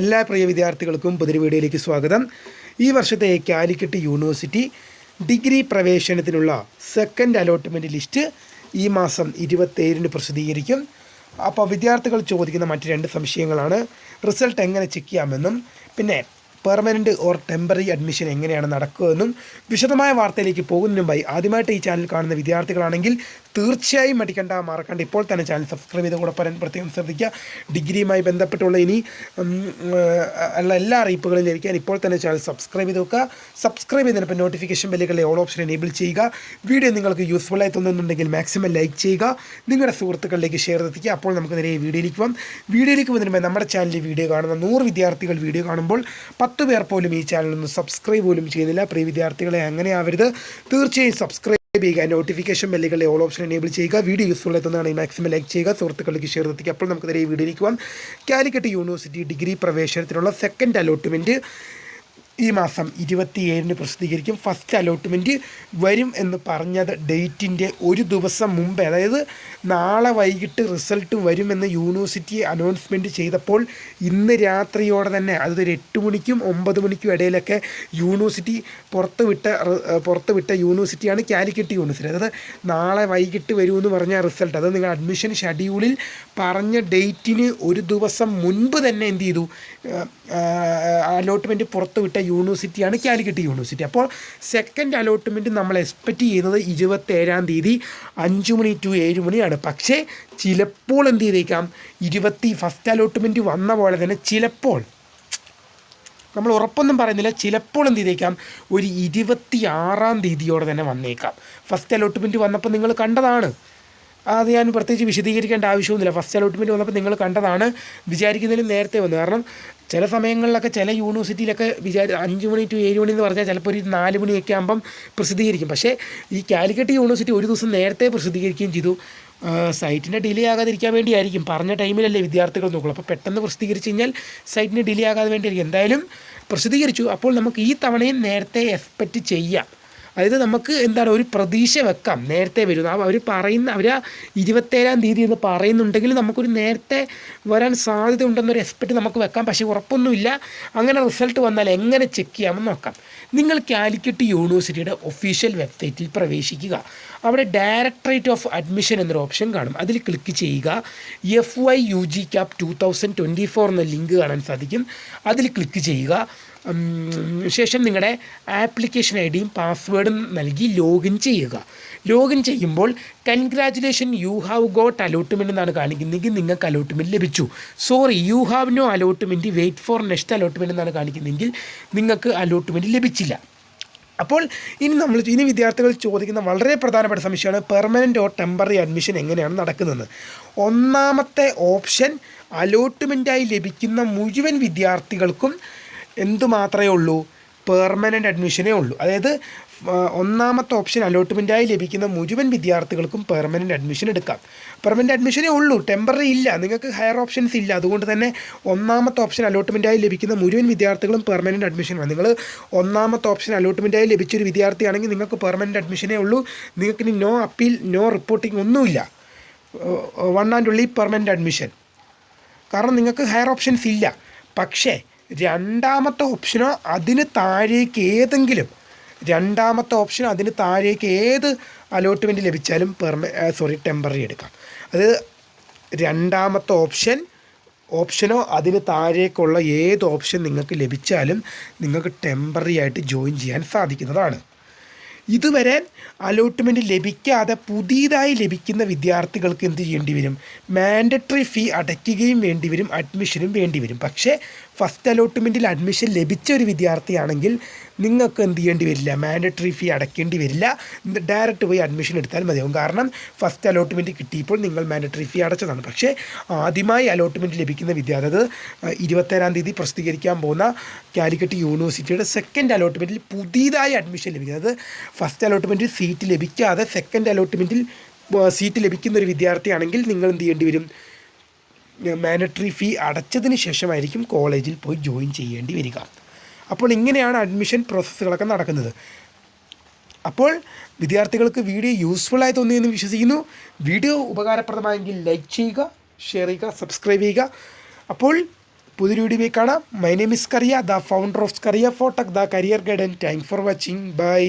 എല്ലാ പ്രിയ വിദ്യാർത്ഥികൾക്കും പുതിയ വീഡിയോയിലേക്ക് സ്വാഗതം. ഈ വർഷത്തെ കാലിക്കറ്റ് യൂണിവേഴ്സിറ്റി ഡിഗ്രി പ്രവേശനത്തിനുള്ള സെക്കൻഡ് അലോട്ട്മെന്റ് ലിസ്റ്റ് ഈ മാസം ഇരുപത്തേഴിന് പ്രസിദ്ധീകരിക്കും. അപ്പോൾ വിദ്യാർത്ഥികൾ ചോദിക്കുന്ന മറ്റ് രണ്ട് സംശയങ്ങളാണ്. റിസൾട്ട് എങ്ങനെ ചെക്ക് ചെയ്യാമെന്നും പിന്നെ പെർമനന്റ് ഓർ ടെമ്പററി അഡ്മിഷൻ എങ്ങനെയാണ് നടക്കുകയെന്നും വിശദമായ വാർത്തയിലേക്ക് പോകുന്നതിന് മുമ്പായി ആദ്യമായിട്ട് ഈ ചാനൽ കാണുന്ന വിദ്യാർത്ഥികളാണെങ്കിൽ തീർച്ചയായും മടിക്കേണ്ട മറക്കണ്ട. ഇപ്പോൾ തന്നെ ചാനൽ സബ്സ്ക്രൈബ് ചെയ്ത് കൂടെ പറയാൻ പ്രത്യേകം ശ്രദ്ധിക്കുക. ഡിഗ്രിയുമായി ബന്ധപ്പെട്ടുള്ള ഇനി അല്ല എല്ലാ അറിയിപ്പുകളും ലഭിക്കാൻ ഇപ്പോൾ തന്നെ ചാനൽ സബ്സ്ക്രൈബ് ചെയ്ത് വെക്കുക. സബ്സ്ക്രൈബ് ചെയ്തതിനൊപ്പം നോട്ടിഫിക്കേഷൻ ബെല്ലുകളെ ഓൾ ഓപ്ഷൻ എനേബിൾ ചെയ്യുക. വീഡിയോ നിങ്ങൾക്ക് യൂസ്ഫുൾ ആയി തോന്നുന്നുണ്ടെങ്കിൽ മാക്സിമം ലൈക്ക് ചെയ്യുക. നിങ്ങളുടെ സുഹൃത്തുക്കളിലേക്ക് ഷെയർ എത്തിക്കുക. അപ്പോൾ നമുക്ക് നേരെ വീഡിയോയിലേക്ക് പോകാം വീഡിയോയിലേക്ക് മുമ്പ് നമ്മുടെ ചാനലിൽ വീഡിയോ കാണുന്ന നൂറ് വിദ്യാർത്ഥികൾ വീഡിയോ കാണുമ്പോൾ പത്ത് പേർ പോലും ഈ ചാനലൊന്നും സബ്സ്ക്രൈബ് പോലും ചെയ്യുന്നില്ല. പ്രിയ വിദ്യാർത്ഥികളെ അങ്ങനെ ആവരുത്. തീർച്ചയായും സബ്സ്ക്രൈബ് ചെയ്യുക നോട്ടിഫിക്കേഷൻ ബെല്ലുകളെ ഓൾ ഓപ്ഷൻ എനേബിൾ ചെയ്യുക. വീഡിയോ യൂസ്ഫുൾ എത്തുന്നതാണ് മാക്സിമം ലൈക്ക് ചെയ്യുക സുഹൃത്തുക്കൾക്ക് ഷെയർ എത്തിക്കുക അപ്പോൾ നമുക്ക് നേരെ ഈ വീഡിയോയിലേക്ക് പോകാം കാലിക്കറ്റ് യൂണിവേഴ്സിറ്റി ഡിഗ്രി പ്രവേശനത്തിനുള്ള സെക്കൻഡ് അലോട്ട്മെന്റ് ഈ മാസം ഇരുപത്തിയേഴിന് പ്രസിദ്ധീകരിക്കും. ഫസ്റ്റ് അലോട്ട്മെന്റ് വരും എന്ന് പറഞ്ഞത് ഡേറ്റിന്റെ ഒരു ദിവസം മുമ്പേ. അതായത് നാളെ വൈകിട്ട് റിസൾട്ട് വരുമെന്ന് യൂണിവേഴ്സിറ്റി അനൗൺസ്മെന്റ് ചെയ്തപ്പോൾ ഇന്ന് രാത്രിയോടെ തന്നെ അതായത് ഒരു എട്ട് മണിക്കും ഒമ്പത് മണിക്കും ഇടയിലൊക്കെ യൂണിവേഴ്സിറ്റി പുറത്തുവിട്ട പുറത്തുവിട്ട പുറത്ത് വിട്ട യൂണിവേഴ്സിറ്റിയാണ് കാലിക്കറ്റ് യൂണിവേഴ്സിറ്റി അതായത് നാളെ വൈകിട്ട് വരുമെന്ന് പറഞ്ഞ റിസൾട്ട് അത് നിങ്ങൾ അഡ്മിഷൻ ഷെഡ്യൂളിൽ പറഞ്ഞ ഡേറ്റിന് ഒരു ദിവസം മുൻപ് തന്നെ എന്ത് ചെയ്തു? അലോട്ട്മെന്റ് പുറത്ത് വിട്ട യൂണിവേഴ്സിറ്റിയാണ് കാലിക്കറ്റ് യൂണിവേഴ്സിറ്റി. അപ്പോൾ സെക്കൻഡ് അലോട്ട്മെന്റ് നമ്മൾ എക്സ്പെക്റ്റ് ചെയ്യുന്നത് ഇരുപത്തേഴാം തീയതി അഞ്ച് മണി ടു ഏഴ് മണിയാണ്. പക്ഷേ ചിലപ്പോൾ എന്ത് ചെയ്തേക്കാം? ഇരുപത്തി ഫസ്റ്റ് അലോട്ട്മെന്റ് വന്ന പോലെ തന്നെ ചിലപ്പോൾ നമ്മൾ ഉറപ്പൊന്നും പറയുന്നില്ല ചിലപ്പോൾ എന്ത് ചെയ്തേക്കാം? ഒരു ഇരുപത്തി ആറാം തീയതിയോടെ തന്നെ വന്നേക്കാം. ഫസ്റ്റ് അലോട്ട്മെന്റ് വന്നപ്പോൾ നിങ്ങൾ കണ്ടതാണ്. അത് ഞാൻ പ്രത്യേകിച്ച് വിശദീകരിക്കേണ്ട ആവശ്യമൊന്നുമില്ല. ഫസ്റ്റ് അലോട്ട്മെന്റ് വന്നപ്പോൾ നിങ്ങൾ കണ്ടതാണ്. വിചാരിക്കുന്നതിലും നേരത്തെ വന്നു. കാരണം ചില സമയങ്ങളിലൊക്കെ ചില യൂണിവേഴ്സിറ്റിയിലൊക്കെ വിചാരി അഞ്ച് മണി ടു ഏഴ് മണി എന്ന് പറഞ്ഞാൽ ചിലപ്പോൾ ഒരു നാല് മണിയൊക്കെ ആകുമ്പം പ്രസിദ്ധീകരിക്കും. പക്ഷേ ഈ കാലിക്കറ്റ് യൂണിവേഴ്സിറ്റി ഒരു ദിവസം നേരത്തെ പ്രസിദ്ധീകരിക്കുകയും ചെയ്തു. സൈറ്റിന്റെ ഡിലേ ആകാതിരിക്കാൻ വേണ്ടിയായിരിക്കും. പറഞ്ഞ ടൈമിലല്ലേ വിദ്യാർത്ഥികൾ നോക്കുള്ളൂ. അപ്പോൾ പെട്ടെന്ന് പ്രസിദ്ധീകരിച്ച് കഴിഞ്ഞാൽ സൈറ്റിന് ഡിലേ ആകാതെ വേണ്ടിയായിരിക്കും. എന്തായാലും പ്രസിദ്ധീകരിച്ചു. അപ്പോൾ നമുക്ക് ഈ തവണയും നേരത്തെ എക്സ്പെക്റ്റ് ചെയ്യാം. അതായത് നമുക്ക് എന്താണ് ഒരു പ്രതീക്ഷ വെക്കാം. നേരത്തെ വരും. അവർ പറയുന്ന അവർ ഇരുപത്തേഴാം തീയതി എന്ന് പറയുന്നുണ്ടെങ്കിൽ നമുക്കൊരു നേരത്തെ വരാൻ സാധ്യത ഉണ്ടെന്നൊരു എക്സ്പെക്റ്റ് നമുക്ക് വെക്കാം. പക്ഷേ ഉറപ്പൊന്നുമില്ല. അങ്ങനെ റിസൾട്ട് വന്നാൽ എങ്ങനെ ചെക്ക് ചെയ്യാമെന്ന് നോക്കാം. നിങ്ങൾ കാലിക്കറ്റ് യൂണിവേഴ്സിറ്റിയുടെ ഒഫീഷ്യൽ വെബ്സൈറ്റിൽ പ്രവേശിക്കുക. അവിടെ ഡയറക്ടറേറ്റ് ഓഫ് അഡ്മിഷൻ എന്നൊരു ഓപ്ഷൻ കാണും. അതിൽ ക്ലിക്ക് ചെയ്യുക. F Y U G CAP two thousand twenty four എന്ന ലിങ്ക് കാണാൻ സാധിക്കും. അതിൽ ക്ലിക്ക് ചെയ്യുക. ശേഷം നിങ്ങളുടെ ആപ്ലിക്കേഷൻ ഐ ഡിയും പാസ്വേഡും നൽകി ലോഗിൻ ചെയ്യുക. ലോഗിൻ ചെയ്യുമ്പോൾ congratulation you have got allotment എന്നാണ് കാണിക്കുന്നതെങ്കിൽ നിങ്ങൾക്ക് അലോട്ട്മെന്റ് ലഭിച്ചു. Sorry you have no allotment wait for next allotment എന്നാണ് കാണിക്കുന്നതെങ്കിൽ നിങ്ങൾക്ക് അലോട്ട്മെന്റ് ലഭിച്ചില്ല. അപ്പോൾ ഇനി നമ്മൾ ഇനി വിദ്യാർത്ഥികൾ ചോദിക്കുന്ന വളരെ പ്രധാനപ്പെട്ട സംശയമാണ് പെർമനന്റ് ഓർ ടെമ്പററി അഡ്മിഷൻ എങ്ങനെയാണ് നടക്കുന്നത്? ഒന്നാമത്തെ ഓപ്ഷൻ അലോട്ട്മെന്റായി ലഭിക്കുന്ന മുഴുവൻ വിദ്യാർത്ഥികൾക്കും എന്തു മാത്രമേ ഉള്ളൂ? പെർമനന്റ് അഡ്മിഷനേ ഉള്ളൂ. അതായത് ഒന്നാമത്തെ ഓപ്ഷൻ അലോട്ട്മെന്റായി ലഭിക്കുന്ന മുഴുവൻ വിദ്യാർത്ഥികൾക്കും പെർമനന്റ് അഡ്മിഷൻ എടുക്കാം. പെർമനന്റ് അഡ്മിഷനേ ഉള്ളൂ. ടെമ്പററി ഇല്ല. നിങ്ങൾക്ക് ഹയർ ഓപ്ഷൻസ് ഇല്ല. അതുകൊണ്ട് തന്നെ ഒന്നാമത്തെ ഓപ്ഷൻ അലോട്ട്മെന്റായി ലഭിക്കുന്ന മുഴുവൻ വിദ്യാർത്ഥികളും പെർമനന്റ് അഡ്മിഷനാണ് നിങ്ങൾ ഒന്നാമത്തെ ഓപ്ഷൻ അലോട്ട്മെന്റായി ലഭിച്ചൊരു വിദ്യാർത്ഥിയാണെങ്കിൽ നിങ്ങൾക്ക് പെർമനന്റ് അഡ്മിഷനേ ഉള്ളൂ. നിങ്ങൾക്ക് ഇനി നോ അപ്പീൽ നോ റിപ്പോർട്ടിംഗ് ഒന്നുമില്ല. One and only permanent admission കാരണം നിങ്ങൾക്ക് ഹയർ ഓപ്ഷൻസ് ഇല്ല. പക്ഷേ രണ്ടാമത്തെ ഓപ്ഷനോ അതിന് താഴേക്ക് ഏതെങ്കിലും രണ്ടാമത്തെ ഓപ്ഷൻ അതിന് താഴേക്ക് ഏത് അലോട്ട്മെന്റ് ലഭിച്ചാലും പെർമ സോറി ടെമ്പററി എടുക്കാം. അത് രണ്ടാമത്തെ ഓപ്ഷൻ ഓപ്ഷനോ അതിന് താഴേക്കുള്ള ഏത് ഓപ്ഷൻ നിങ്ങൾക്ക് ലഭിച്ചാലും നിങ്ങൾക്ക് ടെമ്പററി ആയിട്ട് ജോയിൻ ചെയ്യാൻ സാധിക്കുന്നതാണ്. ഇതുവരെ അലോട്ട്മെന്റ് ലഭിക്കാതെ പുതിയതായി ലഭിക്കുന്ന വിദ്യാർത്ഥികൾക്ക് എന്ത് ചെയ്യേണ്ടി വരും? മാൻഡറ്ററി ഫീ അടയ്ക്കുകയും വേണ്ടി വരും അഡ്മിഷനും വേണ്ടി വരും. പക്ഷേ ഫസ്റ്റ് അലോട്ട്മെന്റിൽ അഡ്മിഷൻ ലഭിച്ച ഒരു വിദ്യാർത്ഥിയാണെങ്കിൽ നിങ്ങൾക്ക് എന്ത് ചെയ്യേണ്ടി വരില്ല? മാൻഡറ്ററി ഫീ അടയ്ക്കേണ്ടി വരില്ല. ഡയറക്റ്റ് പോയി അഡ്മിഷൻ എടുത്താൽ മതിയാവും കാരണം ഫസ്റ്റ് അലോട്ട്മെന്റ് കിട്ടിയപ്പോൾ നിങ്ങൾ മാൻഡറ്ററി ഫീ അടച്ചതാണ്. പക്ഷേ ആദ്യമായി അലോട്ട്മെന്റ് ലഭിക്കുന്ന വിദ്യാർത്ഥികൾ ഇരുപത്തേഴാം തീയതി പ്രസിദ്ധീകരിക്കാൻ പോകുന്ന കാലിക്കറ്റ് യൂണിവേഴ്സിറ്റിയുടെ സെക്കൻഡ് അലോട്ട്മെന്റിൽ പുതിയതായി അഡ്മിഷൻ ലഭിക്കുന്നത്. ഫസ്റ്റ് അലോട്ട്മെന്റിൽ സീറ്റ് ലഭിക്കാതെ സെക്കൻഡ് അലോട്ട്മെന്റിൽ സീറ്റ് ലഭിക്കുന്ന ഒരു വിദ്യാർത്ഥിയാണെങ്കിൽ നിങ്ങൾ എന്ത് ചെയ്യേണ്ടി വരും? മാൻഡറ്ററി ഫീ അടച്ചതിന് ശേഷമായിരിക്കും കോളേജിൽ പോയി ജോയിൻ ചെയ്യേണ്ടി വരിക. അപ്പോൾ ഇങ്ങനെയാണ് അഡ്മിഷൻ പ്രോസസ്സുകളൊക്കെ നടക്കുന്നത്. അപ്പോൾ വിദ്യാർത്ഥികൾക്ക് വീഡിയോ യൂസ്ഫുള്ളായി തോന്നിയെന്ന് വിശ്വസിക്കുന്നു. വീഡിയോ ഉപകാരപ്രദമായെങ്കിൽ ലൈക്ക് ചെയ്യുക ഷെയർ ചെയ്യുക സബ്സ്ക്രൈബ് ചെയ്യുക. അപ്പോൾ പുതിയൊരു വീഡിയോ കാണാം. My name is Kariya the founder of Kariya fotech the career guidance thank for watching bye